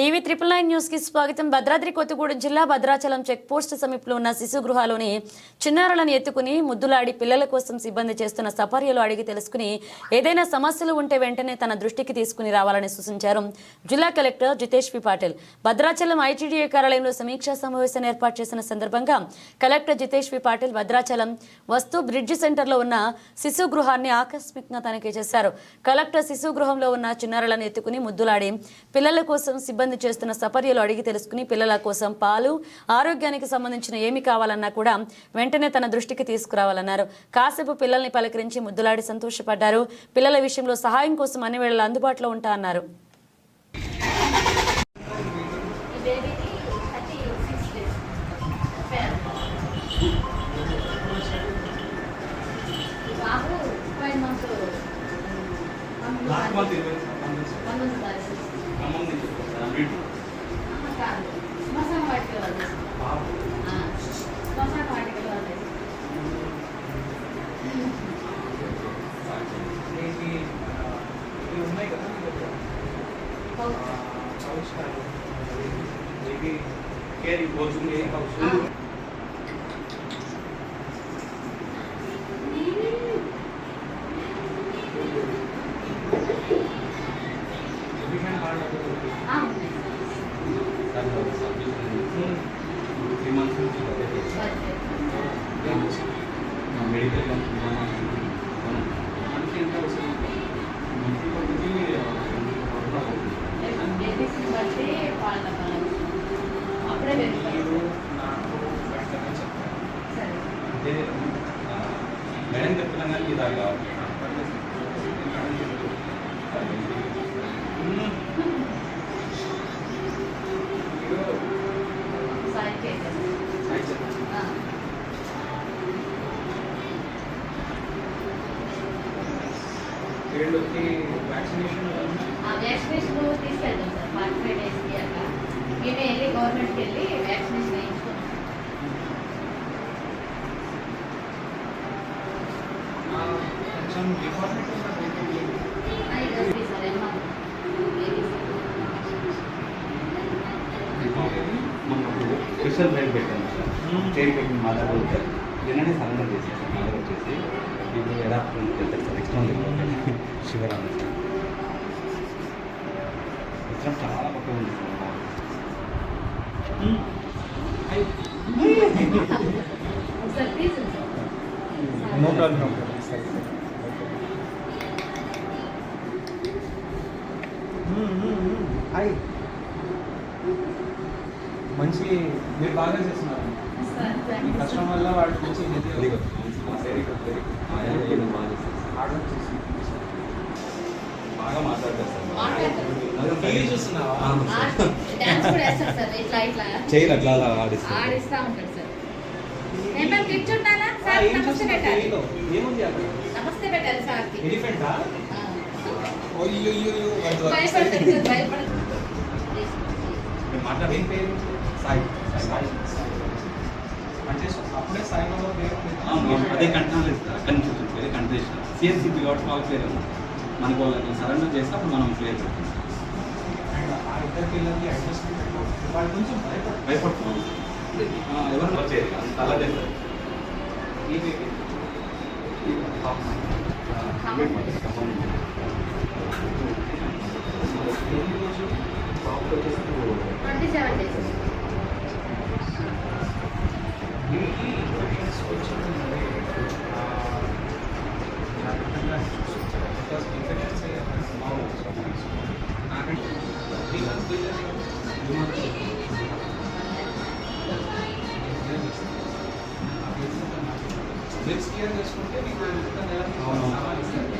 TV triple nine న్యూస్కి స్వాగతం. భద్రాద్రి కొత్తగూడెం జిల్లా భద్రాచలం చెక్ పోస్ట్ సమీపంలో ఉన్న శిశు గృహాలోని చిన్నారులను ఎత్తుకుని ముద్దులాడి పిల్లల కోసం సిబ్బంది చేస్తున్న సపర్యలు అడిగి తెలుసుకుని ఏదైనా సమస్యలు ఉంటే వెంటనే తన దృష్టికి తీసుకుని రావాలని సూచించారు. జిల్లా collector Jitesh P. Patil. Bhadrachalam ITDA కార్యాలయంలో సమీక్షా సమావేశాన్ని ఏర్పాటు చేసిన సందర్భంగా కలెక్టర్ జితేష్ పి. పాటిల్ భద్రాచలం వస్తు బ్రిడ్జ్ సెంటర్లో ఉన్న శిశు గృహాన్ని ఆకస్మికంగా తనిఖీ చేశారు. కలెక్టర్ శిశు గృహంలో ఉన్న చిన్నారులను ఎత్తుకుని ముద్దులాడి పిల్లల కోసం సిబ్బంది చేస్తున్న సపర్యలు అడిగి తెలుసుకుని పిల్లల కోసం పాలు ఆరోగ్యానికి సంబంధించిన ఏమి కావాలన్నా కూడా వెంటనే తన దృష్టికి తీసుకురావాలన్నారు. కాసేపు పిల్లల్ని పలకరించి ముద్దులాడి సంతోషపడ్డారు. పిల్లల విషయంలో సహాయం కోసం అన్ని వేళలా అందుబాటులో ఉంటా అన్నారు. ఉన్నాయి కదా మీ దగ్గర? ఆ, హౌస్ కాదు. బేబీ కేర్ పోతుంది house efficient hard three months నుంచి మెడికల్ మనకి ఎంత వస్తుంది మంత్లీ ఒకటి బేబీస్ని బట్టి వాళ్ళ కాలం అప్పుడే మీరు పెరుగుతారు నాకు వెంటనే చెప్పారు సరే అంటే ఆ, మేడం చెప్తున్నాం కానీ ఇది అలా వీళ్ళకి వ్యాక్సినేషన్ ఆ వ్యాక్సినేషన్ తీసుకెళ్తాం సార్ ఫార్టీ ఫైవ్ డేస్కి అట్లా మేమే వెళ్ళి గవర్నమెంట్కి వెళ్ళి వ్యాక్సినేషన్ వేయించుకున్నాం కొంచెం డిపార్ట్మెంట్ అది వస్తుంది సార్ ఏమన్నా బేబీస్ మనకు స్పెషల్ రైడ్ పెట్టాను సార్ చైర్ పెట్టిన మా దగ్గర ఉంటే నిన్ననే సరెండర్ చేశాను సార్ వచ్చేసి ఇప్పుడు ఎలా వెళ్తారు sir next month Shivarama sir Vikram చాలా పక్కన ఉంది సార్. నో ప్రాబ్లం మంచి మీరు బాగా చేస్తున్నారు. ఈ కష్టం వల్ల very good very good very good బాగా మాట్లాడతారు. టీవీ చూస్తున్నావా? అట్లా అలా ఆడిస్తా ఉంటాడు సార్. నేను సార్ నమస్తే పెట్టాలి. ఏముంది అక్కడ? నమస్తే పెట్టాలి ఎలిఫెంటా. అయ్యో మాట్లాడే. ఏం పేరు? సాయి. సాయి. అదే కంటిన్యూ అక్కడి నుంచి వచ్చింది వేరే సిఎన్సీపీ కాబట్టి వాళ్ళ ఉంది మనకు వాళ్ళని సరెండర్ చేస్తే అప్పుడు మనం క్లియర్ భయపడుతున్నాం ఎవరు? వచ్చేది అంత అలా చేస్తారు. Twenty seven days. పిల్లలు క్లియర్ చేసుకుంటే మీకు నెల అవును. సామాన్ ఇస్తారు